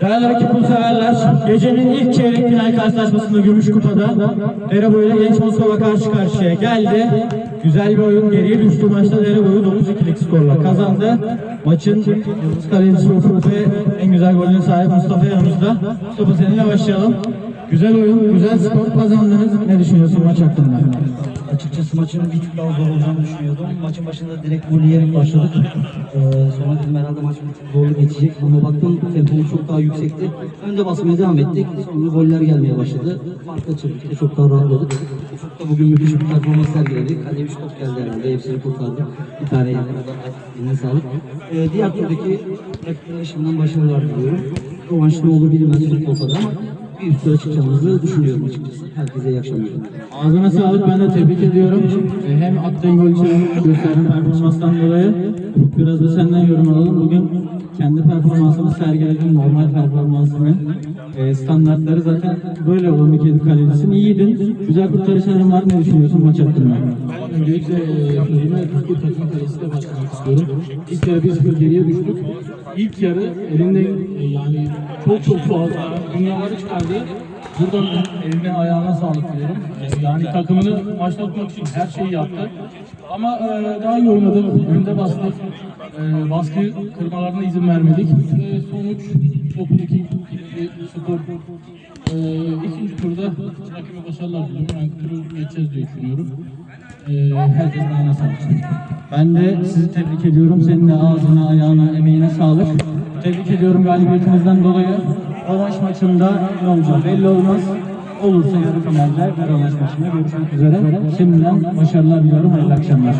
Değerli rakip severler, gecenin ilk çeyrek final karşılaşmasında Gümüşkupa'da Dereboyu ile Genç Moskova karşı karşıya geldi. Güzel bir oyun, geriye düştü maçta Dereboyu 9-2'lik skorla kazandı. Maçın yıldız kalecisi Ufuk ve en güzel golüne sahip Mustafa yanımızda. Mustafa seninle başlayalım. Güzel oyun, güzel skor kazandınız. Ne düşünüyorsun maç hakkında? Açıkçası maçın bir tık daha zor olacağını düşünüyordum. Maçın başında direkt gol yiyerek başladık. Ee, sonra dedim herhalde maç bir tık zorlu geçecek ama baktım tempomuz çok daha yüksekti. Önde basmaya devam ettik. Sonra goller gelmeye başladı. Fark açıldık. Çok daha rahatladık. Ufuk da bugün müthiş bir performans sergiledi. Kaleye 3 top geldi herhalde. Hepsini kurtardı. Bir tane yedi. Eline sağlık. Ee, diğer turdaki rakiplere şimdiden başarılar diliyorum. Rövanş ne olur bilinmez futbolda ama bir üst tura çıkacağımızı düşünüyorum açıkçası. Herkese iyi akşamlar. Ağzına sağlık ben de tebrik ediyorum. Ee, Hem attığın gol için hem gösterdiğin performanstan dolayı. Biraz da senden yorum alalım. Bugün kendi performansını sergiledin, normal performansını. Ee, standartları zaten böyle olan bir kedi kalecisin. İyiydin. Güzel kurtarışların var. Ne düşünüyorsun maç hakkında? Öncelikle e, sözüme Türkiye takım kalesiyle başlamak istiyorum. İlk yarı 1-0 geriye düştük. İlk yarı elinden e, yani çok çok fazla dünyaları çıkardı. Buradan eline ayağına sağlık diyorum. E, Yani takımını maçta tutmak için her şeyi yaptı. Ama e, daha iyi oynadık. Önde bastık. E, baskı kırmalarına izin vermedik. E, sonuç 9-2 skor. E, ikinci turda rakibe başarılar diliyorum. Yani turu geçeceğiz diye düşünüyorum. Ee, herkesin. Ben de sizi tebrik ediyorum. Senin de ağzına, ayağına, emeğine sağlık. Tebrik ediyorum galibiyetinizden dolayı. Rövanş maçında ne olacağı belli olmaz. Olursa yarı finaller ve maçında görüşmek üzere. Şimdiden başarılar diliyorum. Hayırlı akşamlar.